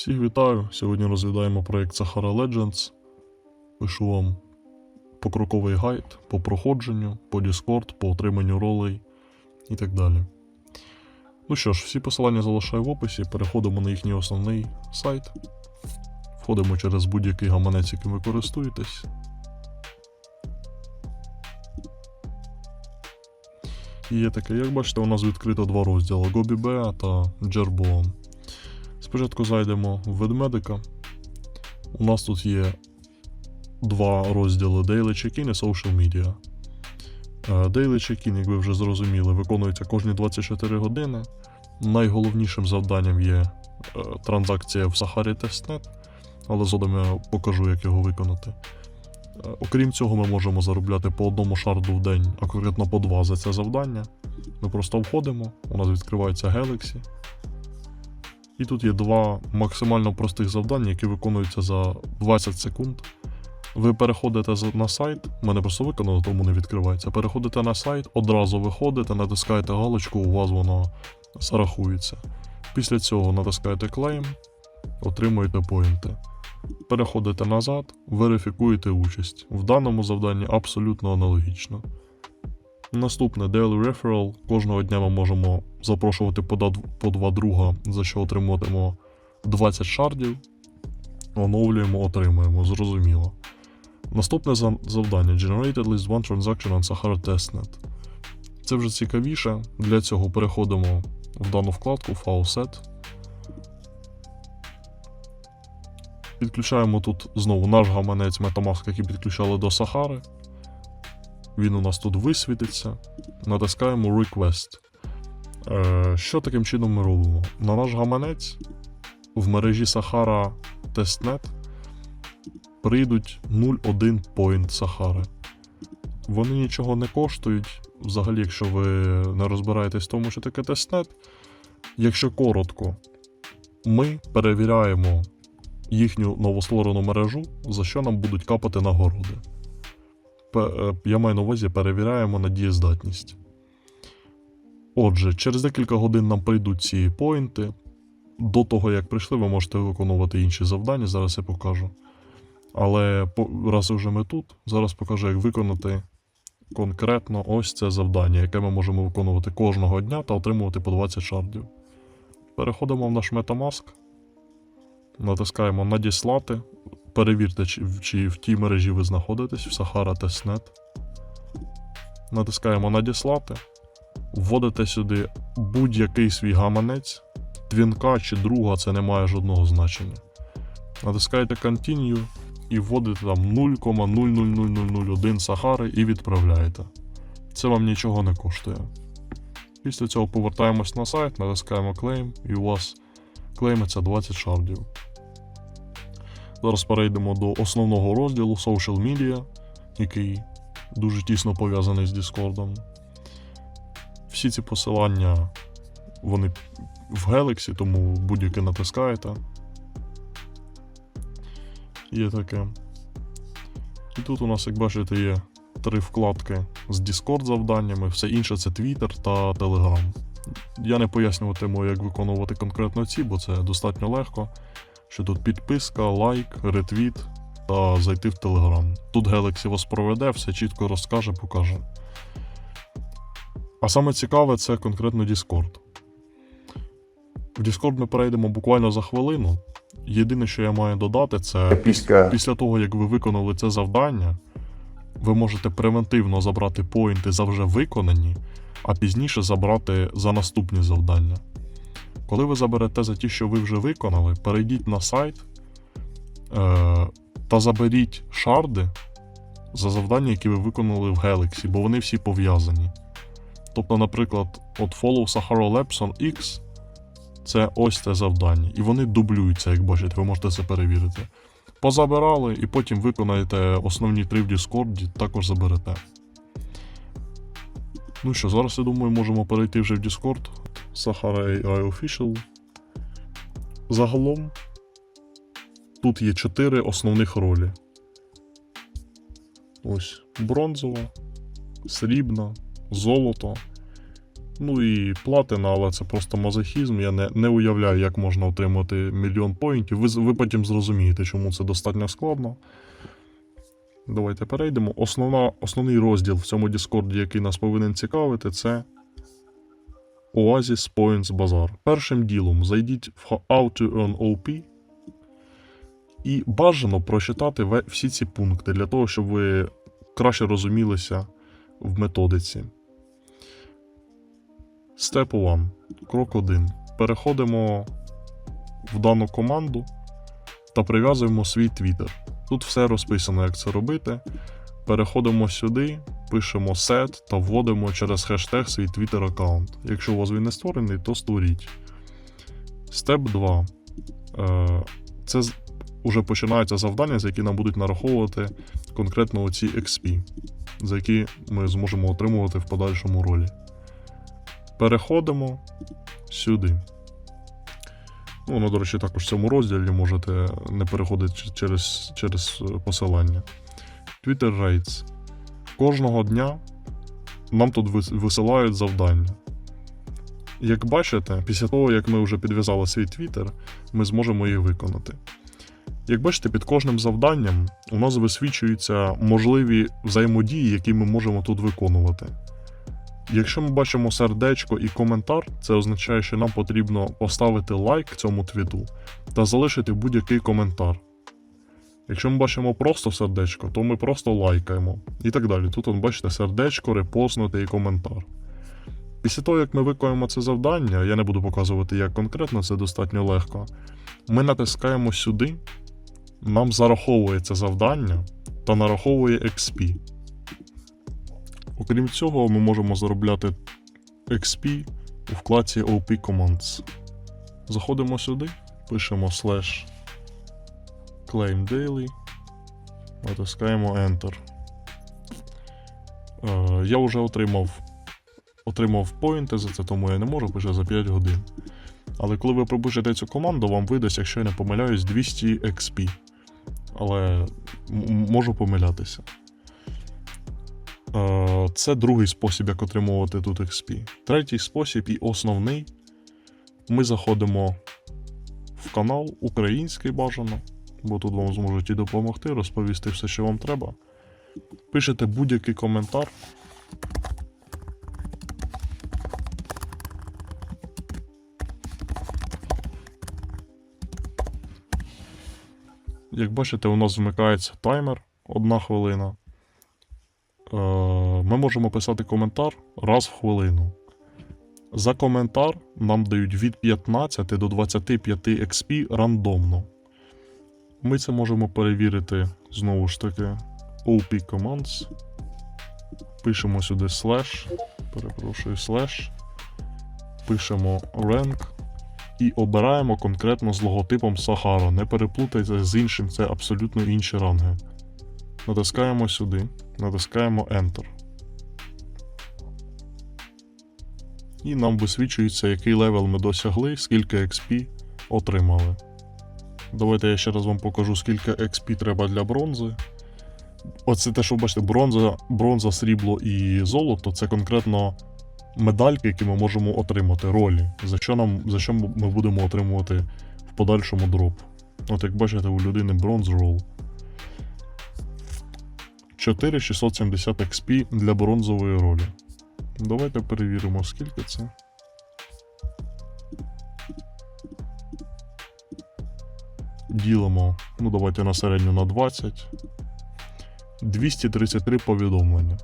Всіх вітаю! Сьогодні розглядаємо проєкт Sahara Legends. Пишу вам покроковий гайд по проходженню, по Discord, по отриманню ролей і так далі. Ну що ж, всі посилання залишаю в описі, переходимо на їхній основний сайт. Входимо через будь-який гаманець, яким ви користуєтесь. І є таке, як бачите, у нас відкрито два розділи: Беа та Jeroboam. Спочатку зайдемо в ведмедика. У нас тут є два розділи Daily Check-in і Social Media. Е, Daily Check-in, як ви вже зрозуміли, виконується кожні 24 години. Найголовнішим завданням є е, транзакція в Сахарі Testnet, але згодом я покажу, як його виконати. Е, Окрім цього, ми можемо заробляти по одному шарду в день, а конкретно по два за це завдання. Ми просто входимо, у нас відкривається Galaxy. І тут є два максимально простих завдання, які виконуються за 20 секунд. Ви переходите на сайт, в мене просто виконано, тому не відкривається. Переходите на сайт, одразу виходите, натискаєте галочку, у вас воно зарахується. Після цього натискаєте Claim, отримуєте поінти. Переходите назад, верифікуєте участь. В даному завданні абсолютно аналогічно. Наступне Daily Referral. Кожного дня ми можемо запрошувати по, два друга, за що отримуватимо 20 шардів. Оновлюємо, отримуємо, зрозуміло. Наступне завдання Generate at least one transaction on Sahara Testnet. Це вже цікавіше. Для цього переходимо в дану вкладку Faucet. Підключаємо тут знову наш гаманець Metamask, який підключали до Сахари. Він у нас тут висвітиться. Натискаємо Request. Е, що таким чином ми робимо? На наш гаманець в мережі Sahara Testnet прийдуть 0,1 point Сахари. Вони нічого не коштують. Взагалі, якщо ви не розбираєтесь в тому, що таке тестнет. Якщо коротко, ми перевіряємо їхню новостворену мережу, за що нам будуть капати нагороди. Е, Я маю на увазі, перевіряємо на дієздатність. Отже, через декілька годин нам прийдуть ці поінти. До того, як прийшли, ви можете виконувати інші завдання, зараз я покажу. Але раз вже ми тут, зараз покажу, як виконати конкретно ось це завдання, яке ми можемо виконувати кожного дня та отримувати по 20 шардів. Переходимо в наш Metamask, натискаємо Надіслати. Перевірте, чи, чи в тій мережі ви знаходитесь, в Sahara Testnet. Натискаємо Надіслати. Вводите сюди будь-який свій гаманець, твінка чи друга, це не має жодного значення. Натискаєте Continue і вводите там 0,00001 Сахари і відправляєте. Це вам нічого не коштує. Після цього повертаємось на сайт, натискаємо Claim, і у вас клеймиться 20 шардів. Зараз перейдемо до основного розділу Social Media, який дуже тісно пов'язаний з Discord. Всі ці посилання вони в Galaxy, тому будь-яке натискаєте. Є таке. І тут у нас, як бачите, є три вкладки з Discord завданнями, все інше це Twitter та Telegram. Я не пояснюватиму, як виконувати конкретно ці, бо це достатньо легко. Що тут підписка, лайк, ретвіт та зайти в Telegram. Тут Galaxy вас проведе, все чітко розкаже, покаже. А саме цікаве це конкретно Discord. В Discord ми перейдемо буквально за хвилину. Єдине, що я маю додати, це Піська. після того, як ви виконали це завдання, ви можете превентивно забрати поінти за вже виконані, а пізніше забрати за наступні завдання. Коли ви заберете за ті, що ви вже виконали, перейдіть на сайт е- та заберіть шарди за завдання, які ви виконали в Galaxy, бо вони всі пов'язані. Тобто, наприклад, от Follow Sahara Labs on X це ось це завдання. І вони дублюються, як бачите, ви можете це перевірити. Позабирали, і потім виконаєте основні три в Discord, також заберете. Ну що, зараз я думаю, можемо перейти вже в Discord. Sahara AI Official. Загалом тут є чотири основних ролі. Ось бронзова, срібна, золото Ну і платина, але це просто мазохізм. Я не, не уявляю, як можна отримати мільйон поінтів. Ви, ви потім зрозумієте, чому це достатньо складно. Давайте перейдемо. Основна, основний розділ в цьому Діскорді, який нас повинен цікавити, це Oasis Points Bazaar. Першим ділом зайдіть в How to Earn OP і бажано прочитати всі ці пункти для того, щоб ви краще розумілися в методиці. Step 1. Крок 1. Переходимо в дану команду та прив'язуємо свій Twitter. Тут все розписано, як це робити. Переходимо сюди, пишемо set та вводимо через хештег свій Twitter аккаунт. Якщо у вас він не створений, то створіть. Степ 2. Е, Це уже починаються завдання, за які нам будуть нараховувати конкретно оці XP, за які ми зможемо отримувати в подальшому ролі. Переходимо сюди. Ну, воно, до речі, також в цьому розділі можете не переходити через, через посилання. Twitter Rates. Кожного дня нам тут висилають завдання. Як бачите, після того, як ми вже підв'язали свій Twitter, ми зможемо їх виконати. Як бачите, під кожним завданням у нас висвічуються можливі взаємодії, які ми можемо тут виконувати. Якщо ми бачимо сердечко і коментар, це означає, що нам потрібно поставити лайк цьому твіту та залишити будь-який коментар. Якщо ми бачимо просто сердечко, то ми просто лайкаємо і так далі. Тут, бачите, сердечко, репостнути і коментар. Після того, як ми виконуємо це завдання, я не буду показувати, як конкретно, це достатньо легко. Ми натискаємо сюди, нам зараховується завдання та нараховує XP. Окрім цього, ми можемо заробляти XP у вкладці OP Commands. Заходимо сюди, пишемо slash claim daily, натискаємо Enter. Е, я вже отримав, отримав поінти за це, тому я не можу, пише за 5 годин. Але коли ви пропишете цю команду, вам видасть, якщо я не помиляюсь, 200 XP. Але можу помилятися. Е, Це другий спосіб, як отримувати тут XP. Третій спосіб і основний. Ми заходимо в канал український бажано, бо тут вам зможуть і допомогти, розповісти все, що вам треба. Пишете будь-який коментар. Як бачите, у нас вмикається таймер одна хвилина. Е, Ми можемо писати коментар раз в хвилину. За коментар нам дають від 15 до 25 XP рандомно. Ми це можемо перевірити знову ж таки OP Commands. Пишемо сюди slash, перепрошую, slash, пишемо rank і обираємо конкретно з логотипом Sahara. Не переплутайте з іншим, це абсолютно інші ранги. Натискаємо сюди, натискаємо Enter. І нам висвічується, який левел ми досягли, скільки XP отримали. Давайте я ще раз вам покажу, скільки XP треба для бронзи. Оце те, що ви бачите, бронза, бронза, срібло і золото це конкретно медальки, які ми можемо отримати, ролі, за що, нам, за що ми будемо отримувати в подальшому дроп. От як бачите, у людини бронз рол. 4670 XP для бронзової ролі. Давайте перевіримо, скільки це. Ділимо, ну давайте на середню на 20. 233 повідомлення.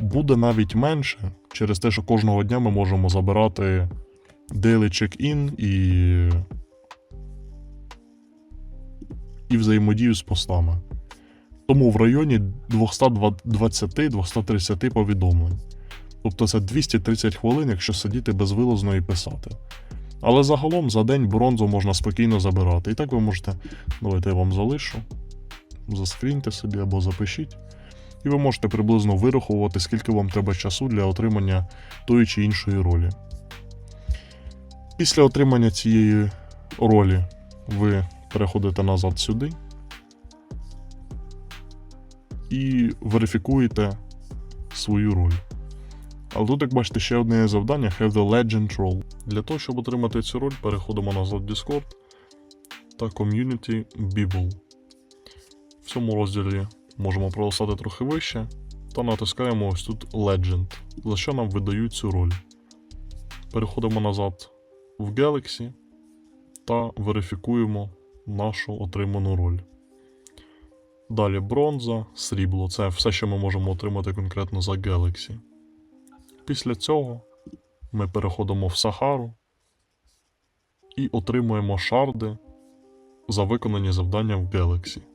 Буде навіть менше через те, що кожного дня ми можемо забирати daily check-in і. і взаємодію з постами. Тому в районі 220-230 повідомлень. Тобто це 230 хвилин, якщо сидіти безвилазно і писати. Але загалом за день бронзу можна спокійно забирати. І так ви можете. Давайте я вам залишу. Заскріньте собі або запишіть. І ви можете приблизно вираховувати, скільки вам треба часу для отримання тої чи іншої ролі. Після отримання цієї ролі ви переходите назад сюди і верифікуєте свою роль. Але тут, як бачите, ще одне завдання Have the Legend Role. Для того, щоб отримати цю роль, переходимо назад в Discord та Community Bible. В цьому розділі можемо пролистати трохи вище та натискаємо ось тут Legend, за що нам видають цю роль. Переходимо назад в Galaxy та верифікуємо нашу отриману роль. Далі бронза, срібло це все, що ми можемо отримати конкретно за Galaxy. Після цього ми переходимо в Сахару і отримуємо шарди за виконані завдання в Galaxy.